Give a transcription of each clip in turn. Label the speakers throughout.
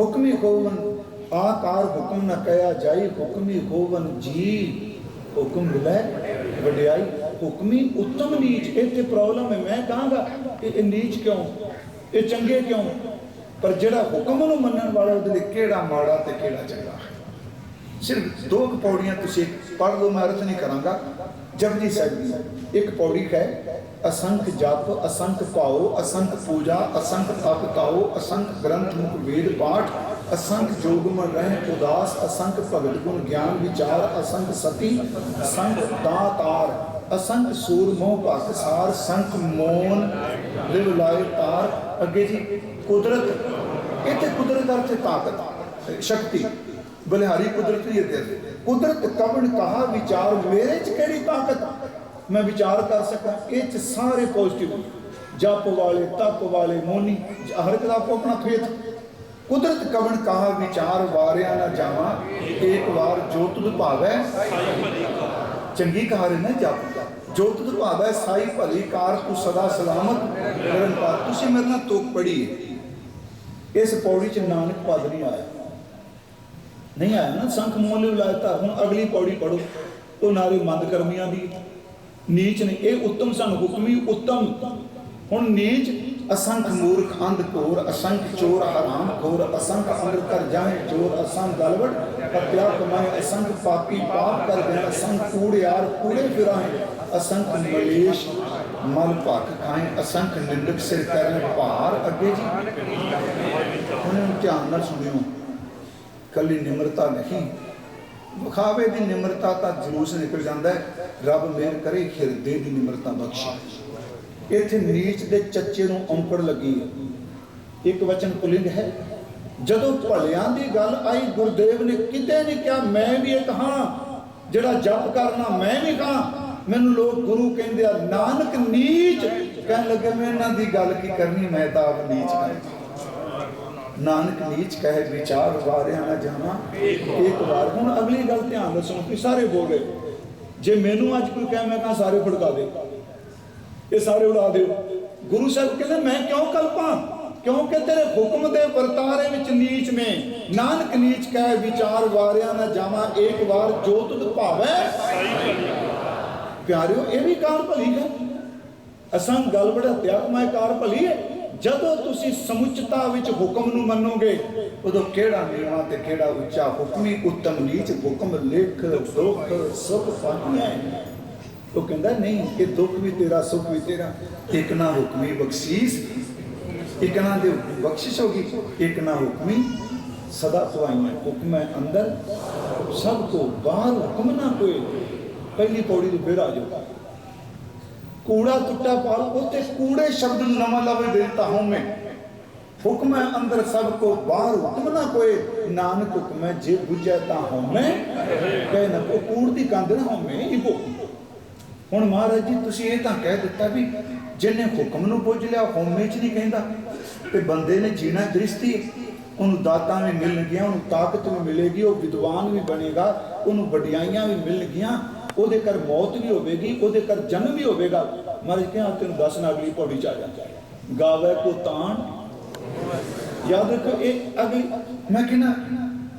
Speaker 1: ਹੁਕਮੀ ਹੋਵਨ ਆਕਾਰ ਹੁਕਮ ਨਾ ਕਹਿਆ ਜਾਈ, ਹੁਕਮੀ ਹੋਵਨ ਜੀ। ਹੁਕਮ ਮਿਲੈ, ਵਡਿਆਈ, ਹੁਕਮੀ ਉੱਤਮ ਨੀਚ। ਇੱਥੇ ਪ੍ਰੋਬਲਮ ਹੈ, ਮੈਂ ਕਹਾਂਗਾ ਇਹ ਇਹ ਨੀਚ ਕਿਉਂ? ਇਹ ਚੰਗੇ ਕਿਉਂ? ਪਰ ਜਿਹੜਾ ਹੁਕਮ ਨੂੰ ਮੰਨਣ ਵਾਲਾ, ਉਹਦੇ ਲਈ ਕਿਹੜਾ ਮਾੜਾ ਤੇ ਕਿਹੜਾ ਚੰਗਾ? ਸਿਰਫ ਦੋ ਕੁ ਪੌੜੀਆਂ ਤੁਸੀਂ ਪੜ੍ਹ ਲਓ, ਮੈਂ ਅਰਥ ਨਹੀਂ ਕਰਾਂਗਾ। ਜਪਜੀ ਸਾਹਿਬ ਦੀ ਇੱਕ ਪੌੜੀ ਹੈ ਅਸੰਖ ਜਪ, ਅਸੰਖ ਭਾਉ, ਅਸੰਖ ਪੂਜਾ, ਅਸੰਖ ਤਪ ਤਾਉ, ਅਸੰਖ ਗ੍ਰੰਥ ਮੁਖ ਵੇਦ ਪਾਠ, ਅਸੰਖ ਜੋਗ ਮਨ ਰਹਿ ਉਦਾਸ, ਅਸੰਖ ਭਗਤ ਗੁਣ ਗਿਆਨ ਵਿਚਾਰ, ਅਸੰਖ ਸਤੀ ਅਸੰਖ ਦਾਤਾਰ, ਅਸੰਖ ਸੂਰ ਮੋਹ ਭਗਤ ਸਾਰ, ਸੰਖ ਮੋਨ ਲਿਵ ਲਾਏ ਤਾਰ। ਅੱਗੇ ਜੀ, ਕੁਦਰਤ, ਇੱਥੇ ਕੁਦਰਤ ਅਰਥ ਤਾਕਤ, ਸ਼ਕਤੀ, ਬਲਿਹਾਰੀ ਕੁਦਰਤ ਹੀ ਹੈ ਕੁਦਰਤ ਕਵਣ ਕਹਾ ਵਿਚਾਰ, ਮੇਰੇ ਚ ਕਿਹੜੀ ਤਾਕਤ? ਮੈਂ ਵਿਚਾਰ ਕਰ ਸਕਾਂ, ਇਹ ਚ ਸਾਰੇ ਪੋਜ਼ਿਟਿਵ ਜਪ ਵਾਲੇ, ਤਪ ਵਾਲੇ, ਮੋਨੀ, ਹਰ ਇੱਕ ਦਾ ਆਪੋ ਆਪਣਾ ਫੇਥ ਕੁਦਰਤ ਕਵਣ ਕਹਾ ਵਿਚਾਰ ਵਾਰਿਆ ਨਾ ਜਾਵਾਂ ਇੱਕ ਵਾਰ ਜੋ ਭਾਵੈ, ਚੰਗੀ ਕਾਰ ਨਾ ਜਪ। ਜੋ ਭਾਵੈ, ਸਾਈ ਭਲੀ ਕਾਰ ਤੂੰ ਸਦਾ ਸਲਾਮਤ, ਨਿਰੰਕਾਰ। ਤੁਸੀਂ ਮੇਰੇ ਨਾਲ ਤੋਕ ਪੜੀ ਹੈ ਇਸ ਪੌੜੀ ਚ ਨਾਨਕ ਪਦ ਨਹੀਂ ਆਇਆ। ਨਹੀਂ ਆਇਆ ਨਾ, ਸੰਖ ਮੋਲ ਵਿਲਾਇਤਾ ਹੁਣ ਅਗਲੀ ਪੌੜੀ ਪੜੋ ਉਹ ਨਾਰੇ ਮੰਦ ਕਰਮੀਆਂ ਦੀ। ਨੀਚ ਨੇ ਇਹ ਉੱਤਮ ਸਾਨੂੰ ਹੁਕਮੀ ਉੱਤਮ। ਹੁਣ ਨੀਚ, ਅਸੰਖ ਮੂਰਖ ਅੰਧ ਘੋਰ, ਅਸੰਖ ਚੋਰ ਹਰਾਮ ਘੋਰ, ਅਸੰਖ ਅੰਦਰ ਕਰ ਜਾਏ ਚੋਰ, ਅਸੰਖ ਗਲਵੜ ਹੱਤਿਆ ਕਮਾਏ, ਅਸੰਖ ਪਾਪੀ ਪਾਪ ਕਰ ਗਏ, ਅਸੰਖ ਕੂੜਿਆਰ ਕੂੜੇ ਫਿਰਾਏ ਅਸੰਖ ਮਲੇਸ਼ ਮਲ ਭੱਖ ਖਾਏ, ਅਸੰਖ ਨਿੰਦਕ ਸਿਰ ਕਰਨ ਭਾਰ ਅੱਗੇ ਜੀ। ਹੁਣ ਇਹਨੂੰ ਧਿਆਨ ਨਾਲ ਸੁਣਿਓ, ਕੱਲੀ ਨਿਮਰਤਾ ਨਹੀਂ ਵਿਖਾਵੇ ਦੀ ਨਿਮਰਤਾ ਤਾਂ ਜਲੂਸ ਨਿਕਲ ਜਾਂਦਾ ਹੈ। ਰੱਬ ਮਿਹਰ ਕਰੇ, ਹਿਰਦੇ ਦੀ ਨਿਮਰਤਾ ਬਖਸ਼ੇ। ਇੱਥੇ ਨੀਚ ਦੇ ਚੱਚੇ ਨੂੰ ਔਂਕੜ ਲੱਗੀ ਹੈ। ਇੱਕ ਵਚਨ ਪੁਲਿੰਗ ਹੈ, ਜਦੋਂ ਭਲਿਆਂ ਦੀ ਗੱਲ ਆਈ, ਗੁਰਦੇਵ ਨੇ ਕਿਤੇ ਨਹੀਂ ਕਿਹਾ, ਮੈਂ ਵੀ ਇੱਕ ਹਾਂ। ਜਿਹੜਾ ਜਪ ਕਰਨਾ, ਮੈਂ ਵੀ ਕਹਾਂ ਮੈਨੂੰ ਲੋਕ ਗੁਰੂ ਕਹਿੰਦੇ ਆ, ਨਾਨਕ ਨੀਚ। ਕਹਿਣ ਲੱਗੇ, ਮੈਂ ਇਹਨਾਂ ਦੀ ਗੱਲ ਕੀ ਕਰਨੀ? ਮੈਂ ਤਾਂ ਆਪ ਨੀਚ ਕਰਦਾ ਨਾਨਕ ਨੀਚ ਕਹਿ ਵਿਚਾਰ ਵਾਰਿਆ ਨਾ ਜਾਣਾ। ਇੱਕ ਵਾਰ। ਹੁਣ ਅਗਲੀ ਗੱਲ ਧਿਆਨ ਨਾਲ ਸੁਣੋ ਕਿ ਸਾਰੇ ਬੋਲੇ ਜੇ ਮੈਨੂੰ ਅੱਜ ਕੋਈ ਕਹੇ, ਮੈਂ ਕਹਾਂ ਸਾਰੇ ਫੜਕਾ ਦੇ। ਇਹ ਸਾਰੇ ਉਡਾ ਦਿਓ। ਗੁਰੂ ਸਾਹਿਬ ਕਹਿੰਦੇ, ਮੈਂ ਕਿਉਂ ਕਲਪਾਂ? ਕਿਉਂਕਿ ਤੇਰੇ ਹੁਕਮ ਦੇ ਵਰਤਾਰੇ ਵਿੱਚ ਨੀਚ ਨੇ ਨਾਨਕ ਨੀਚ ਕਹਿ ਵਿਚਾਰ ਵਾਰਿਆ ਨਾ ਜਾਵਾਂ। ਇੱਕ ਵਾਰ ਜੋ ਤੁਧ ਭਾਵੈ। ਪਿਆਰਿਓ, ਇਹ ਵੀ ਕਾਰ ਭਲੀ ਹੈ। ਅਸਾਂ ਗੱਲ ਬੜਾ ਤਿਆਗਮੈ ਕਾਰ ਭਲੀ ਹੈ। ਜਦੋਂ ਤੁਸੀਂ ਸਮੁੱਚਤਾ ਵਿੱਚ ਹੁਕਮ ਨੂੰ ਮੰਨੋਗੇ, ਉਦੋਂ ਕਿਹੜਾ ਨੀਵਾਂ ਤੇ ਕਿਹੜਾ ਉੱਚਾ ਹੁਕਮੀ ਉੱਤਮ ਨੀਚ ਹੁਕਮ ਲਿਖ ਦੁੱਖ ਸੁਖ ਪਾਣੀ ਉਹ ਕਹਿੰਦਾ, ਨਹੀਂ ਕਿ ਦੁੱਖ ਵੀ ਤੇਰਾ, ਸੁੱਖ ਵੀ ਤੇਰਾ। ਇੱਕ ਨਾ ਹੁਕਮੀ ਬਖਸ਼ੀਸ਼, ਇੱਕ ਨਾ ਦੇ ਬਖਸ਼ਿਸ਼ ਹੋਗੀ ਇੱਕ ਨਾ ਹੁਕਮੀ ਸਦਾ ਖਵਾਈਆਂ ਹੁਕਮ ਹੈ ਅੰਦਰ, ਸਭ ਤੋਂ ਬਾਹਰ ਹੁਕਮ ਨਾ ਕੋਈ ਪਹਿਲੀ ਪੌੜੀ ਤੋਂ ਫਿਰ ਆ ਜਾਓ। ਕੂੜਾ ਟੁੱਟਾ ਪਾਲ ਉੱਤੇ ਕੂੜੇ ਸ਼ਬਦ ਨਵਾਂ ਲਵੇ ਦੇਤਾ ਹਉ ਮੈਂ। ਹੁਕਮ ਹੈ ਅੰਦਰ ਸਭ ਕੋ ਬਾਹਰ ਹੁਕਮ ਨਾ ਕੋਏ ਨਾਨਕ ਹੁਕਮ ਹੈ, ਜੇ ਬੁਝੈ ਤਾਂ ਹਉ ਮੈਂ। ਕਹਿ ਨਾ ਕੋ ਕੂੜ ਦੀ ਕੰਧ ਨਾ ਹਉ ਮੈਂ ਇਬੋ। ਹੁਣ ਮਹਾਰਾਜ ਜੀ, ਤੁਸੀਂ ਇਹ ਤਾਂ ਕਹਿ ਦਿੱਤਾ ਵੀ ਜਿਹਨੇ ਹੁਕਮ ਨੂੰ ਬੁੱਝ ਲਿਆ ਹਉਮੈ ਚ ਨਹੀਂ ਕਹਿੰਦਾ। ਤੇ ਬੰਦੇ ਨੇ ਜੀਣਾ ਦ੍ਰਿਸ਼ਟੀ, ਉਹਨੂੰ ਦਾਤਾਂ ਵੀ ਮਿਲਣਗੀਆਂ, ਉਹਨੂੰ ਤਾਕਤ ਵੀ ਮਿਲੇਗੀ, ਉਹ ਵਿਦਵਾਨ ਵੀ ਬਣੇਗਾ, ਉਹਨੂੰ ਵਡਿਆਈਆਂ ਵੀ ਮਿਲਣਗੀਆਂ। ਉਹਦੇ ਕਰ ਮੌਤ ਵੀ ਹੋਵੇਗੀ, ਉਹਦੇ ਕਰ ਜਨਮ ਵੀ ਹੋਵੇਗਾ। ਮਹਾਰਾਜ ਕਿਹਾ ਤੈਨੂੰ ਦੱਸਣਾ ਅਗਲੀ ਪੌੜੀ ਚ ਆ ਜਾ। ਗਾਵੇ ਕੋ ਤਾਣ। ਯਾਦ ਰੱਖੋ ਇਹ ਅਗਲੀ, ਮੈਂ ਕਹਿੰਦਾ,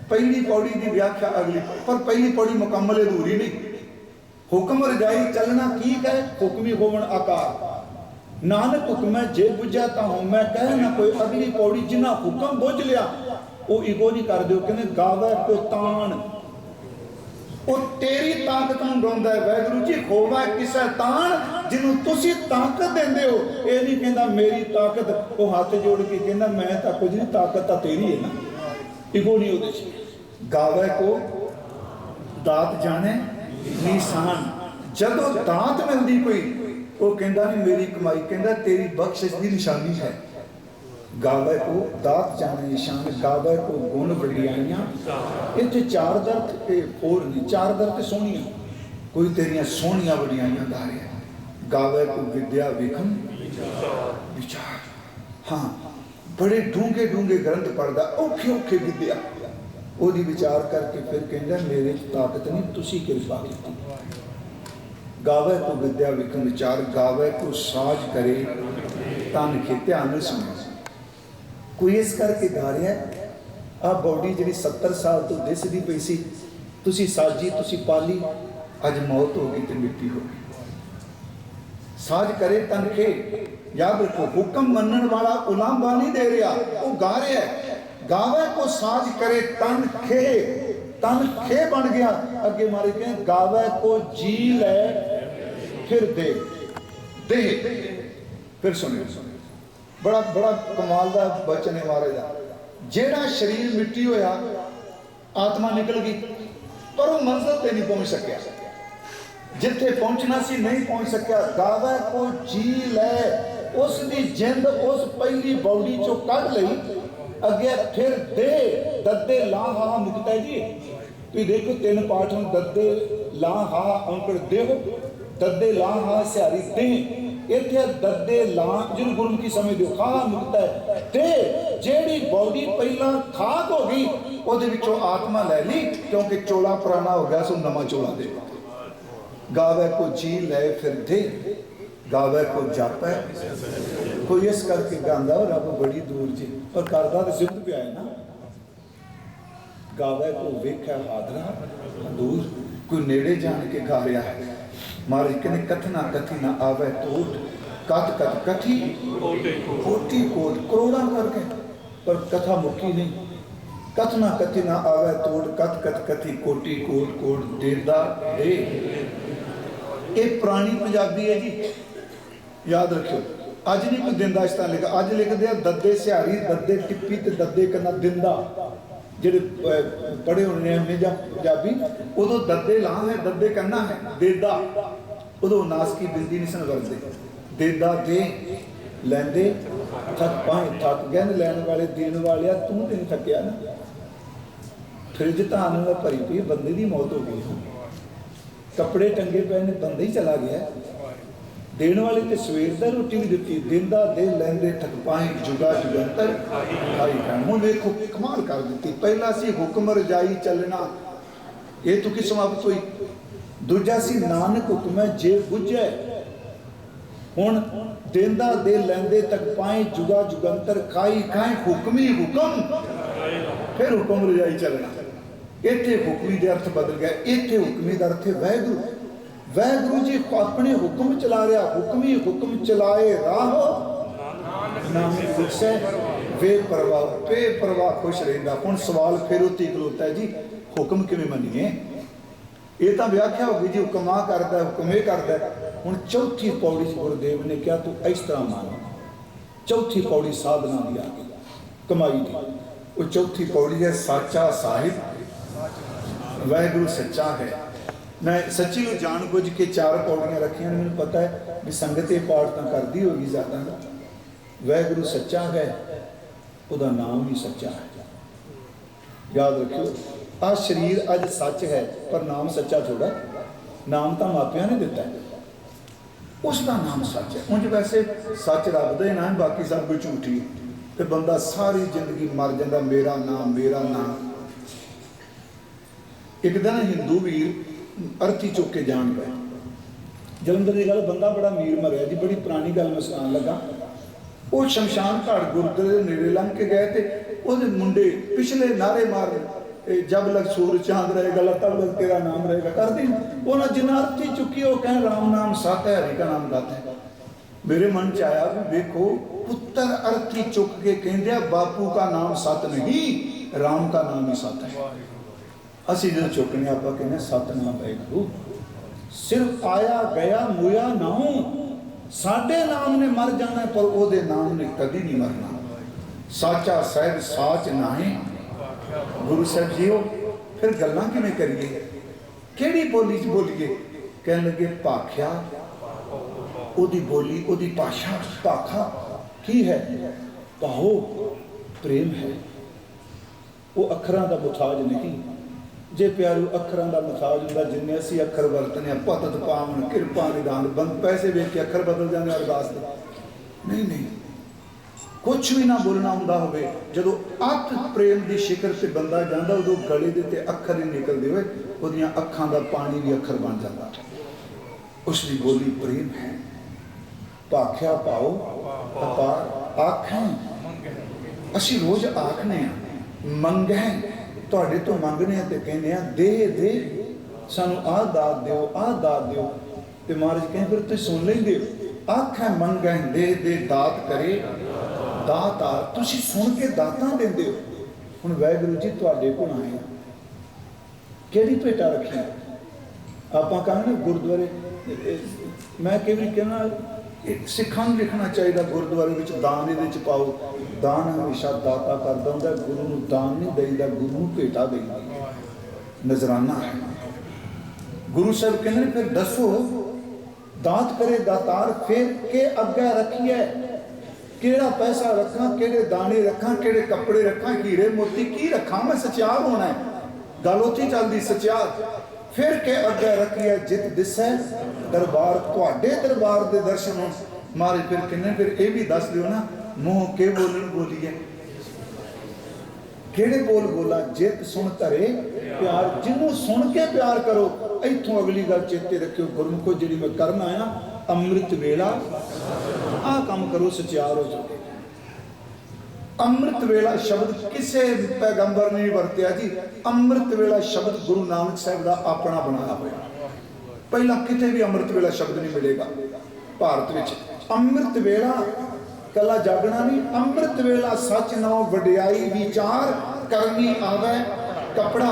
Speaker 1: ਪਹਿਲੀ ਪੌੜੀ ਦੀ ਵਿਆਖਿਆ ਅਗਲੀ, ਪਰ ਪਹਿਲੀ ਪੌੜੀ ਮੁਕੰਮਲ ਅਧੂਰੀ ਨਹੀਂ। ਹੁਕਮ ਰਜਾਈ ਚੱਲਣਾ ਕੀ ਕਹੇ? ਹੁਕਮੀ ਹੋਵਣ ਆਕਾਰ। ਨਾਨਕ ਹੁਕਮ ਹੈ, ਜੇ ਬੁਝਿਆ ਤਾਂ ਹਉ ਮੈਂ ਕਹਿ ਨਾ ਕੋਈ। ਅਗਲੀ ਪੌੜੀ ਜਿਨ੍ਹਾਂ ਹੁਕਮ ਬੁੱਝ ਲਿਆ, ਉਹ ਇਗੋ ਨਹੀਂ ਕਰ ਦਿਓ। ਕਹਿੰਦੇ, ਗਾਵੇ ਕੋ ਤਾਣ। ਉਹ ਤੇਰੀ ਤਾਕਤ ਨੂੰ ਗਾਉਂਦਾ ਹੈ। ਵੈਗੁਰੂ ਜੀ, ਖੋਵਾ ਕਿਸੇ ਤਾਣ ਜਿਹਨੂੰ ਤੁਸੀਂ ਤਾਕਤ ਦਿੰਦੇ ਹੋ, ਇਹ ਨਹੀਂ ਕਹਿੰਦਾ ਮੇਰੀ ਤਾਕਤ ਉਹ ਹੱਥ ਜੋੜ ਕੇ ਕਹਿੰਦਾ, ਮੈਂ ਤਾਂ ਕੁਝ ਨਹੀਂ, ਤਾਕਤ ਤਾਂ ਤੇਰੀ ਹੈ ਨਾ। ਈਗੋ ਨਹੀਂ ਉਹਦੇ ਚ ਗਾਵੇ ਕੋ, ਦਾਤ ਜਾਣੇ, ਨਿਸ਼ਾਨ। ਜਦੋਂ ਦਾਤ ਮਿਲਦੀ ਕੋਈ, ਉਹ ਕਹਿੰਦਾ ਨਹੀਂ, ਮੇਰੀ ਕਮਾਈ, ਕਹਿੰਦਾ, ਤੇਰੀ ਬਖਸ਼ਿਸ਼ ਦੀ ਨਿਸ਼ਾਨੀ ਹੈ। ਗਾਵੇ ਕੋ ਦਾਤ ਜਾਣੇ ਨਿਸ਼ਾਨ ਗਾਵੇ ਕੋ ਗੁਣ ਵਡਿਆਈਆਂ। ਇੱਥੇ ਚਾਰ ਦਰਤ ਤੇ ਹੋਰ ਨਹੀਂ, ਚਾਰ ਦਰਤ ਸੋਹਣੀਆਂ। ਕੋਈ ਤੇਰੀਆਂ ਸੋਹਣੀਆਂ ਵਡਿਆਈਆਂ ਗਾ ਰਿਹਾ ਗਾਵੇ ਕੋ ਵਿਦਿਆ ਵਿਖਮ ਵਿਚਾਰ। ਹਾਂ, ਬੜੇ ਡੂੰਘੇ ਡੂੰਘੇ ਗ੍ਰੰਥ ਪੜਦਾ ਔਖੇ ਔਖੇ ਵਿਦਿਆ। ਉਹਦੀ ਵਿਚਾਰ ਕਰਕੇ ਫਿਰ ਕਹਿੰਦਾ, ਮੇਰੇ ਤਾਕਤ ਨਹੀਂ, ਤੁਸੀਂ ਕਿਰਪਾ ਕੀਤੀ। ਗਾਵੇ ਕੋ ਵਿਦਿਆ ਵਿਖਮ ਵਿਚਾਰ ਗਾਵੇ ਕੋ ਸਾਜ ਕਰੇ, ਤਨ ਕੇ ਧਿਆਨ ਨਾਲ ਸੁਣੋ ਕੋਈ ਇਸ ਕਰਕੇ ਗਾ ਰਿਹਾ ਹੈ, ਆ ਬੋਡੀ ਜਿਹੜੀ 70 ਸਾਲ ਤੋਂ ਦਿਸਦੀ ਪਈ ਸੀ ਤੁਸੀਂ ਸਾਜੀ ਤੁਸੀਂ ਪਾਲੀ ਅੱਜ ਮੌਤ ਹੋ ਗਈ ਤੇ ਮਿੱਟੀ ਹੋ ਗਈ। ਸਾਜ ਕਰੇ ਤਨਖੇ ਯਾਦ ਰੱਖੋ ਹੁਕਮ ਮੰਨਣ ਵਾਲਾ ਉਲਾਂਭਾ ਨਹੀਂ ਦੇ ਰਿਹਾ ਉਹ ਗਾ ਰਿਹਾ ਹੈ। ਗਾਵੇ ਕੋ ਸਾਜ ਕਰੇ ਤਨ ਖੇ ਤਨ ਖੇ ਬਣ ਗਿਆ। ਅੱਗੇ ਮਾਰੇ ਕਹਿੰਦੇ ਗਾਵੇ ਕੋ ਜੀ ਲੈ ਫਿਰ ਦੇ। ਦੇ। ਫਿਰ ਸੁਣਿਓ। ਬੜਾ ਬੜਾ ਕਮਾਲ ਦਾ ਬਚਨ ਹੈ ਮਹਾਰਾਜ ਦਾ। ਜਿਹੜਾ ਸਰੀਰ ਮਿੱਟੀ ਹੋਇਆ, ਆਤਮਾ ਨਿਕਲ ਗਈ, ਪਰ ਉਹ ਮੰਜ਼ਲ ਤੇ ਨਹੀਂ ਪਹੁੰਚ ਸਕਿਆ। ਜਿੱਥੇ ਪਹੁੰਚਣਾ ਸੀ ਨਹੀਂ ਪਹੁੰਚ ਸਕਿਆ। ਗਾਵੇ ਕੋ ਜੀ ਲੈ ਉਸ ਦੀ ਜਿੰਦ ਉਸ ਪਹਿਲੀ ਬੌਡੀ ਚੋਂ ਕੱਢ ਲਈ। ਅੱਗੇ ਫਿਰ ਦੇ, ਦੱਦੇ ਲਾਹਾ ਮੁਕਤਾ ਜੀ। ਤੁਸੀਂ ਦੇਖੋ ਤਿੰਨ ਪਾਠ ਹਨ, ਦੱਦੇ ਲਾਹਾ ਅੰਕੜ ਦੇਹ, ਦੱਦੇ ਲਾਹਾ ਸਿਆਰੀ ਦੇ ਇੱਥੇ ਦੱਦੇ ਲਾ ਜਿਹਨੂੰ ਗੁਰਮੁਖੀ ਸਮਝ ਦਿਓ ਖਾ ਮੁਕਤਾ ਤੇ ਜਿਹੜੀ ਬੌਡੀ ਪਹਿਲਾਂ ਖਾਕ ਹੋ ਗਈ, ਉਹਦੇ ਵਿੱਚੋਂ ਆਤਮਾ ਲੈ ਲਈ, ਕਿਉਂਕਿ ਚੋਲਾ ਪੁਰਾਣਾ ਹੋ ਗਿਆ, ਸੋ ਨਵਾਂ ਚੋਲਾ ਦੇ। ਗਾਵੇ ਕੋ ਜੀ ਲੈ ਫਿਰ ਦੇ, ਗਾਵੇ ਕੋ ਜਾਪੈ। ਕੋਈ ਇਸ ਕਰਕੇ ਗਾਉਂਦਾ, ਉਹ ਰੱਬ ਬੜੀ ਦੂਰ ਜੀ। ਪਰ ਕਰਦਾ ਤੇ ਸਿੱਧ ਪਿਆ ਹੈ ਨਾ। ਗਾਵੇ ਕੋ ਵੇਖਿਆ ਹਾਦਰਾ ਦੂਰ, ਕੋਈ ਨੇੜੇ ਜਾਣ ਕੇ ਗਾ ਰਿਹਾ ਹੈ। ਮਹਾਰਾਜ ਕਹਿੰਦੇ ਕਥਨਾ ਕਥੀ ਨਾ ਆਵੇ ਟੋਟ ਕਤ ਕਤ ਕਥੀ, ਕੋਟੀ ਕੋਟ, ਕਰੋੜਾਂ ਕਰਕੇ ਪਰ ਕਥਾ ਮੁੱਕੀ ਨਹੀਂ। ਕਥਨਾ ਕਥੀ ਨਾ ਆਵੇ ਤੋੜ ਕਤ ਕਤ ਕਥੀ, ਕੋਟੀ ਕੋਟ ਕੋਟ ਦੇਦਾ ਦੇ ਇਹ ਪੁਰਾਣੀ ਪੰਜਾਬੀ ਹੈ ਜੀ। ਯਾਦ ਰੱਖਿਓ, ਅੱਜ ਨਹੀਂ ਕੋਈ ਦਿੰਦਾ ਇਸ ਤਰ੍ਹਾਂ ਲਿਖਾ ਅੱਜ ਲਿਖਦੇ ਆ ਦੱਦੇ ਸਿਹਾਰੀ, ਦੱਦੇ ਟਿੱਪੀ ਤੇ ਦੱਦੇ ਕੰਨਾ ਦਿੰਦਾ। ਜਿਹੜੇ ਪੜੇ ਹੋਣੇ ਨੇ ਜਾਂ ਪੰਜਾਬੀ, ਉਦੋਂ ਦੱਦੇ ਲਾਂ ਹੈ, ਦੱਦੇ ਕੰਨਾ ਹੈ, ਦੇਦਾ। ਉਦੋਂ ਨਾਸਕੀ ਬਿੰਦੀ ਨਹੀਂ ਸਨ ਵਰਦੇ ਦੇਦਾ ਦੇ, ਲੈਂਦੇ, ਥੱਕ ਪਾਏ ਥੱਕ ਗਏ ਨੇ ਲੈਣ ਵਾਲੇ, ਦੇਣ ਵਾਲਿਆ, ਤੂੰ ਤੇ ਨਹੀਂ ਥੱਕਿਆ ਨਾ। ਫ੍ਰਿਜ ਤਾਂ ਆਨੰਦ ਨਾਲ ਭਰੀ ਪਈ ਬੰਦੇ ਦੀ ਮੌਤ ਹੋ ਗਈ ਕੱਪੜੇ ਟੰਗੇ ਪਏ ਨੇ, ਬੰਦੇ ਹੀ ਚਲਾ ਗਿਆ। ਦੇਣ ਵਾਲੇ ਤੇ ਸਵੇਰ ਦਾ ਰੋਟੀ ਵੀ ਦਿੱਤੀ, ਦਿਨ ਦੇ ਲੈਂਦੇ ਠਕ ਜੁਗਾ ਜੁਗੰਤਰ। ਖਾਈ ਖਾਣ ਹੁਣ ਦੇਖੋ ਕਮਾਲ ਕਰ ਦਿੱਤੀ। ਪਹਿਲਾ ਸੀ ਹੁਕਮ ਰਜਾਈ ਚੱਲਣਾ, ਇਹ ਤੋਂ ਕੀ ਸਮਾਪਤ ਹੋਈ? ਦੂਜਾ ਸੀ ਨਾਨਕ ਹੁਕਮੈ ਜੇ ਬੁੱਝੈ। ਹੁਣ ਦਿੰਦਾ ਦੇ ਲੈਂਦੇ ਤੱਕ ਪਾਏ, ਜੁਗਾ ਜੁਗੰਤਰ, ਖਾਈ ਖਾਏ ਹੁਕਮੀ ਹੁਕਮ। ਫਿਰ ਹੁਕਮ ਰਜਾਈ ਚੱਲਣਾ। ਇੱਥੇ ਹੁਕਮੀ ਦੇ ਅਰਥ ਬਦਲ ਗਿਆ, ਇੱਥੇ ਹੁਕਮੀ ਦਾ ਅਰਥ ਹੈ ਵਾਹਿਗੁਰੂ। ਵਾਹਿਗੁਰੂ ਜੀ ਆਪਣੇ ਹੁਕਮ ਚਲਾ ਰਿਹਾ, ਹੁਕਮੀ ਹੁਕਮ ਚਲਾਏ, ਰਾਹ ਨਾਮੇ ਖੁਸ਼ੈ ਵੇ ਪਰਵਾਹ ਪੇ ਪਰਵਾਹ, ਖੁਸ਼ ਰਹਿੰਦਾ। ਹੁਣ ਸਵਾਲ ਫਿਰ ਉੱਤੇ ਖਲੋਤਾ ਹੈ ਜੀ, ਹੁਕਮ ਕਿਵੇਂ ਮੰਨੀਏ? ਇਹ ਤਾਂ ਵਿਆਖਿਆ ਹੋ ਗਈ ਜੀ, ਹੁਕਮ ਆ ਕਰਦਾ, ਹੁਕਮ ਇਹ ਕਰਦਾ ਹੁਣ ਚੌਥੀ ਪੌੜੀ ਗੁਰਦੇਵ ਨੇ ਕਿਹਾ, ਤੂੰ ਇਸ ਤਰ੍ਹਾਂ ਮੰਨ। ਚੌਥੀ ਪੌੜੀ ਸਾਧਨਾ ਦੀ ਆ ਗਈ, ਕਮਾਈ ਦੀ। ਉਹ ਚੌਥੀ ਪੌੜੀ ਹੈ, ਸਾਚਾ ਸਾਹਿਬ। ਵਾਹਿਗੁਰੂ ਸੱਚਾ ਹੈ। ਮੈਂ ਸੱਚੀ ਨੂੰ ਜਾਣ ਬੁੱਝ ਕੇ ਚਾਰ ਪੌੜੀਆਂ ਰੱਖੀਆਂ ਨੇ, ਮੈਨੂੰ ਪਤਾ ਹੈ ਵੀ ਸੰਗਤ ਇਹ ਪਾਠ ਤਾਂ ਕਰਦੀ ਹੋਗੀ ਜ਼ਿਆਦਾ ਵਾਹਿਗੁਰੂ ਸੱਚਾ ਹੈ, ਉਹਦਾ ਨਾਮ ਵੀ ਸੱਚਾ ਹੈ। ਯਾਦ ਰੱਖਿਓ, ਆ ਸਰੀਰ ਅੱਜ ਸੱਚ ਹੈ, ਪਰ ਨਾਮ ਸੱਚਾ ਥੋੜਾ ਨਾਮ ਤਾਂ ਮਾਪਿਆਂ ਨੇ ਦਿੱਤਾ ਹੈ। ਉਸ ਦਾ ਨਾਮ ਸੱਚ ਹੈ। ਉਂਝ ਵੈਸੇ ਸੱਚ ਰੱਬ ਦਾ ਹੀ ਨਾਮ ਬਾਕੀ ਸਭ ਕੁਝ ਝੂਠੀ ਤੇ ਬੰਦਾ ਸਾਰੀ ਜ਼ਿੰਦਗੀ ਮਰ ਜਾਂਦਾ, ਮੇਰਾ ਨਾਮ ਮੇਰਾ ਨਾਮ। ਇੱਕ ਦਿਨ ਹਿੰਦੂ ਵੀਰ ਅਰਥੀ ਚੁੱਕ ਕੇ ਜਾਣ ਪਏ। ਜਲੰਧਰ ਦੀ ਗੱਲ, ਬੰਦਾ ਬੜਾ ਅਮੀਰ ਮਰਿਆ ਜੀ, ਬੜੀ ਪੁਰਾਣੀ ਗੱਲ ਮੈਂ ਸੁਣਾਉਣ ਲੱਗਾ। ਉਹ ਸ਼ਮਸ਼ਾਨ ਘਾਟ ਗੁਰਦੁਆਰੇ ਦੇ ਨੇੜੇ ਲੰਘ ਕੇ ਗਏ ਤੇ ਉਹਦੇ ਮੁੰਡੇ ਪਿਛਲੇ ਨਾਰੇ ਮਾਰ ਜਬ ਲਗ ਸੂਰਜ ਚਾਂਦ ਰਹੇਗਾ, ਲਤਾ ਲਗ ਤੇਰਾ ਨਾਮ ਰਹੇਗਾ, ਕਰਦੀ ਉਹਨਾਂ ਜਿੰਨਾ ਅਰਥੀ ਚੁੱਕੀ, ਉਹ ਕਹਿਣ ਰਾਮ ਨਾਮ ਸਤ ਹੈ, ਹਰੀ ਦਾ ਨਾਮ ਗਤ ਹੈ। ਮੇਰੇ ਮਨ ਚ ਆਇਆ ਵੀ ਵੇਖੋ, ਪੁੱਤਰ ਅਰਥੀ ਚੁੱਕ ਕੇ ਕਹਿੰਦੇ ਆ, ਬਾਪੂ ਦਾ ਨਾਮ ਸਤ ਨਹੀਂ, ਰਾਮ ਦਾ ਨਾਮ ਹੀ ਸਤ ਹੈ। ਅਸੀਂ ਜਦੋਂ ਚੁੱਕਨੇ ਆਪਾਂ ਕਹਿੰਦੇ ਸਤਨਾਮ ਵਾਹਿਗੁਰੂ ਸਿਰਫ ਆਇਆ, ਗਿਆ, ਮੁਇਆ ਨਾਉ ਸਾਡੇ ਨਾਮ ਨੇ ਮਰ ਜਾਣਾ, ਪਰ ਉਹਦੇ ਨਾਮ ਨੇ ਕਦੀ ਨਹੀਂ ਮਰਨਾ। ਸਾਚਾ ਸਾਹਿਬ ਸਾਚ ਨਾਹੀਂ। ਗੁਰੂ ਸਾਹਿਬ ਜੀਓ, ਫਿਰ ਗੱਲਾਂ ਕਿਵੇਂ ਕਰੀਏ? ਕਿਹੜੀ ਬੋਲੀ 'ਚ ਬੋਲੀਏ? ਕਹਿਣ ਲੱਗੇ, ਭਾਖਿਆ। ਉਹਦੀ ਬੋਲੀ, ਉਹਦੀ ਭਾਸ਼ਾ, ਭਾਖਾ ਕੀ ਹੈ? ਪਾਹੋ ਪ੍ਰੇਮ ਹੈ। ਉਹ ਅੱਖਰਾਂ ਦਾ ਮੁਤਾਜ ਨਹੀਂ। ਜੇ ਪਿਆਰੂ ਅੱਖਰਾਂ ਦਾ ਮੁਤਾਜ ਹੁੰਦਾ, ਜਿੰਨੇ ਅਸੀਂ ਅੱਖਰ ਵਰਤਨੇ ਆ ਪਤਤ ਪਾਵਨ, ਕਿਰਪਾ, ਨਿਦਾਨ, ਬੰਦ ਪੈਸੇ ਵੇਖ ਕੇ ਅੱਖਰ ਬਦਲ ਜਾਂਦੇ ਅਰਦਾਸ ਦੇ। ਨਹੀਂ ਨਹੀਂ। ਕੁਝ ਵੀ ਨਾ ਬੋਲਣਾ ਹੁੰਦਾ ਹੋਵੇ, ਜਦੋਂ ਅੱਤ ਪ੍ਰੇਮ ਦੀ ਸ਼ਿਖਰ ਤੇ ਬੰਦਾ ਜਾਂਦਾ, ਉਦੋਂ ਗਲੇ ਦੇ ਤੇ ਅੱਖਰ ਹੀ ਨਿਕਲਦੇ ਹੋਏ, ਉਹਦੀਆਂ ਅੱਖਾਂ ਦਾ ਪਾਣੀ ਵੀ ਅੱਖਰ ਬਣ ਜਾਂਦਾ। ਉਸ ਦੀ ਬੋਲੀ ਪ੍ਰੇਮ ਹੈ। ਭਾਖਿਆ ਪਾਓ, ਅਪਾਰ ਆਖਾਂ। ਅਸੀਂ ਰੋਜ਼ ਆਖਨੇ ਆ ਮੰਗੈ ਤੁਹਾਡੇ ਤੋਂ ਮੰਗਨੇ ਆ ਤੇ ਕਹਿੰਦੇ ਆ ਦੇ ਦੇ, ਸਾਨੂੰ ਆਹ ਦਾਤ ਦਿਓ, ਆਹ ਦਾਤ ਦਿਓ। ਤੇ ਮਹਾਰਾਜ ਕਹਿੰਦੇ, ਫਿਰ ਤੁਸੀਂ ਸੁਣ ਲੈਂਦੇ ਹੋ। ਆਖੈ ਮੰਗੈ ਦੇ ਦੇ ਦਾਤ ਕਰੇ। ਦਾਤ ਦਾਤਾ ਤੁਸੀਂ ਸੁਣ ਕੇ ਦਾਤਾਂ ਦਿੰਦੇ ਹੋ। ਹੁਣ ਵਾਹਿਗੁਰੂ ਜੀ, ਤੁਹਾਡੇ ਕੋਲ ਆਏ ਆ ਕਿਹੜੀ ਭੇਟਾ ਰੱਖੀ? ਆਪਾਂ ਕਹਿੰਦੇ ਗੁਰਦੁਆਰੇ ਮੈਂ ਕਿਵੇਂ ਕਹਿੰਦਾ ਇੱਕ ਸਿੱਖਾਂ ਨੂੰ ਲਿਖਣਾ ਚਾਹੀਦਾ, ਗੁਰਦੁਆਰੇ ਵਿੱਚ ਦਾਨ ਇਹਦੇ ਵਿੱਚ ਪਾਓ। ਦਾਨ ਹਮੇਸ਼ਾ ਦਾਤਾ ਕਰਦਾ ਹੁੰਦਾ, ਗੁਰੂ ਨੂੰ ਦਾਨ ਨਹੀਂ ਦੇਈਦਾ, ਗੁਰੂ ਨੂੰ ਭੇਟਾ ਦੇਈਦਾ। ਨਜ਼ਰਾਨਾ ਹੈ। ਗੁਰੂ ਸਾਹਿਬ ਕਹਿੰਦੇ ਫਿਰ ਦੱਸੋ, ਦਾਤ ਕਰੇ ਦਾਤਾਰ, ਫਿਰ ਕੇ ਅੱਗੇ ਰੱਖੀਏ ਕਿਹੜਾ ਪੈਸਾ ਰੱਖਾਂ, ਕਿਹੜੇ ਦਾਣੇ ਰੱਖਾਂ, ਕਿਹੜੇ ਕੱਪੜੇ ਰੱਖਾਂ, ਹੀਰੇ, ਮੋਤੀ, ਕੀ ਰੱਖਾਂ? ਮੈਂ ਸਚਿਆਰ ਹੋਣਾ ਹੈ। ਗੱਲ ਉੱਥੇ ਚੱਲਦੀ, ਸਚਿਆਰ। ਫਿਰ ਕੇ ਅੱਗੇ ਰੱਖੀਏ ਜਿਤ ਦਿਸੈ ਦਰਬਾਰ, ਤੁਹਾਡੇ ਦਰਬਾਰ ਦੇ ਦਰਸ਼ਨ ਹੋਣ। ਮਾਰੇ, ਫਿਰ ਕਿੰਨੇ ਫਿਰ ਇਹ ਵੀ ਦੱਸ ਦਿਓ ਨਾ, ਮੂੰਹ ਕੇ ਬੋਲਣ ਬੋਲੀਏ। ਕਿਹੜੇ ਬੋਲ ਬੋਲਾ? ਜਿਤ ਸੁਣ ਧਰੇ, ਪਿਆਰ ਜਿਹਨੂੰ ਸੁਣ ਕੇ ਪਿਆਰ ਕਰੋ, ਇੱਥੋਂ ਅਗਲੀ ਗੱਲ ਚੇਤੇ ਰੱਖਿਓ। ਗੁਰਮੁਖੋ, ਜਿਹੜੀ ਮੈਂ ਕਰਨ ਆਇਆ, ਅੰਮ੍ਰਿਤ ਵੇਲਾ, ਆਹ ਕੰਮ ਕਰੋ ਸਚਿਆਰ ਹੋ ਜਾਓ। ਅੰਮ੍ਰਿਤ ਵੇਲਾ ਸ਼ਬਦ ਕਿਸੇ ਪੈਗੰਬਰ ਨੇ ਵਰਤਿਆ ਜੀ। ਅੰਮ੍ਰਿਤ ਵੇਲਾ ਸ਼ਬਦ ਗੁਰੂ ਨਾਨਕ ਸਾਹਿਬ ਦਾ ਆਪਣਾ ਬਣਾਇਆ ਹੋਇਆ। ਪਹਿਲਾਂ ਕਿਤੇ ਵੀ ਅੰਮ੍ਰਿਤ ਵੇਲਾ ਸ਼ਬਦ ਨਹੀਂ ਮਿਲੇਗਾ ਭਾਰਤ ਵਿੱਚ। ਅੰਮ੍ਰਿਤ ਵੇਲਾ ਕੱਲਾ ਜਾਗਣਾ ਨਹੀਂ, ਅੰਮ੍ਰਿਤ ਵੇਲਾ ਸੱਚ ਨਾਮ ਵਡਿਆਈ ਵਿਚਾਰ ਕਰਨੀ ਆਵੇ। ਕਪੜਾ,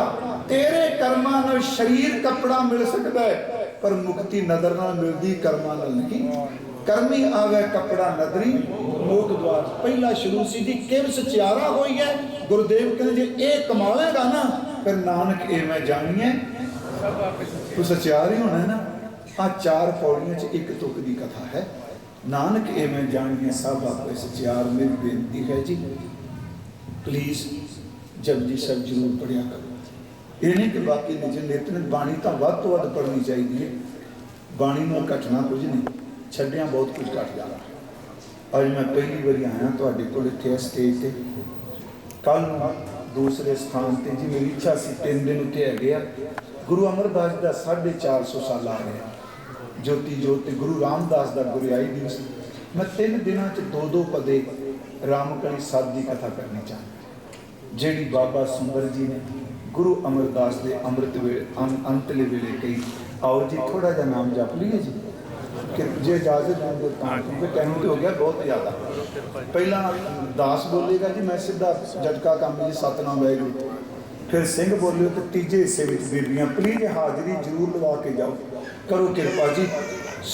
Speaker 1: ਤੇਰੇ ਕਰਮਾਂ ਨਾਲ ਸਰੀਰ ਕਪੜਾ ਮਿਲ ਸਕਦਾ ਹੈ, ਪਰ ਮੁਕਤੀ ਨਦਰ ਨਾਲ ਮਿਲਦੀ ਕਰਮਾਂ ਨਾਲ ਨਹੀਂ। ਕਰਮੀ ਆਵੇ ਕਪੜਾ ਨਦਰੀ ਮੋਖ ਦਵਾਰ ਪਹਿਲਾ ਸ਼ੁਰੂ ਸੀ ਜੀ ਕਿਵ ਸਚਿਆਰਾ ਹੋਈ ਹੈ? ਗੁਰਦੇਵ ਕਹਿੰਦੇ ਜੇ ਇਹ ਕਮਾਵੇਗਾ ਨਾ, ਫਿਰ ਨਾਨਕ ਇਹ ਮੈਂ ਜਾਣੀਏ ਤੂੰ ਸਚਿਆਰ ਹੀ ਹੋਣਾ ਹੈ ਨਾ। ਆ ਚਾਰ ਪੌੜੀਆਂ 'ਚ ਇੱਕ ਤੁਕ ਦੀ ਕਥਾ ਹੈ। ਨਾਨਕ ਇਹ ਜਾਣੀਏ ਸਭ ਆਪੇ ਸਚਿਆਰ, ਮੇਰੀ ਬੇਨਤੀ ਹੈ ਜੀ। ਪਲੀਜ਼ ਜਪਜੀ ਸਾਹਿਬ ਜਰੂਰ ਪੜਿਆ ਕਰੋ। ਇਹ ਨਹੀਂ ਕਿ ਬਾਕੀ ਨਿਜ ਨਿਤਨ ਬਾਣੀ ਤਾਂ ਵੱਧ ਤੋਂ ਵੱਧ ਪੜ੍ਹਨੀ ਚਾਹੀਦੀ ਹੈ। ਬਾਣੀ ਨੂੰ ਘਟਣਾ ਕੁਝ ਨਹੀਂ। ਛੱਡਿਆ ਬਹੁਤ ਕੁਝ ਘਟ ਜਾਣਾ ਅੱਜ ਮੈਂ ਪਹਿਲੀ ਵਾਰੀ ਆਇਆ ਤੁਹਾਡੇ ਕੋਲ ਇੱਥੇ ਸਟੇਜ ਤੇ। ਕੱਲ ਨੂੰ ਦੂਸਰੇ ਸਥਾਨ ਤੇ ਜੀ, ਮੇਰੀ ਇੱਛਾ ਸੀ ਤਿੰਨ ਦਿਨ ਉੱਤੇ ਹੈਗੇ ਆ। ਗੁਰੂ ਅਮਰਦਾਸ ਦਾ 450 ਸਾਲ ਆ ਰਿਹਾ। ਜੋਤੀ ਜੋਤ ਤੇ ਗੁਰੂ ਰਾਮਦਾਸ ਦਾ ਗੁਰਿਆਈ ਦਿਵਸ। ਮੈਂ ਤਿੰਨ ਦਿਨਾਂ ਚ ਦੋ ਦੋ ਪਦੇ ਰਾਮਕਲੀ ਸਾਹਿਬ ਦੀ ਕਥਾ ਕਰਨੀ ਚਾਹੁੰਦਾ। ਜਿਹੜੀ ਬਾਬਾ ਸੁੰਦਰ ਜੀ ਨੇ ਗੁਰੂ ਅਮਰਦਾਸ ਦੇ ਅੰਮ੍ਰਿਤ ਵੇਲੇ ਅੰਤਲੇ ਵੇਲੇ ਕਹੀ। ਆਓ ਜੀ ਥੋੜਾ ਜਿਹਾ ਨਾਮ ਜਪ ਲਈਏ ਜੀ। ਕਿ ਜੇ ਇਜਾਜ਼ਤ ਦਿੰਦੇ ਤਾਂ, ਕਿਉਂਕਿ ਟਾਈਮ ਤੇ ਹੋ ਗਿਆ, ਬਹੁਤ ਜ਼ਿਆਦਾ। ਪਹਿਲਾਂ ਦਾਸ ਬੋਲੇਗਾ ਜੀ, ਮੈਂ ਸਿੱਧਾ ਜਟਕਾ ਕੰਮ ਜੀ, ਸਤਨਾਮ ਵਾਹਿਗੁਰੂ। ਫਿਰ ਸਿੰਘ ਬੋਲਿਓ ਤੇ ਤੀਜੇ ਹਿੱਸੇ ਵਿੱਚ ਬੀਬੀਆਂ, ਪਲੀਜ਼ ਹਾਜ਼ਰੀ ਜ਼ਰੂਰ ਲਵਾ ਕੇ ਜਾਓ। ਕਰੋ ਕਿਰਪਾ ਜੀ।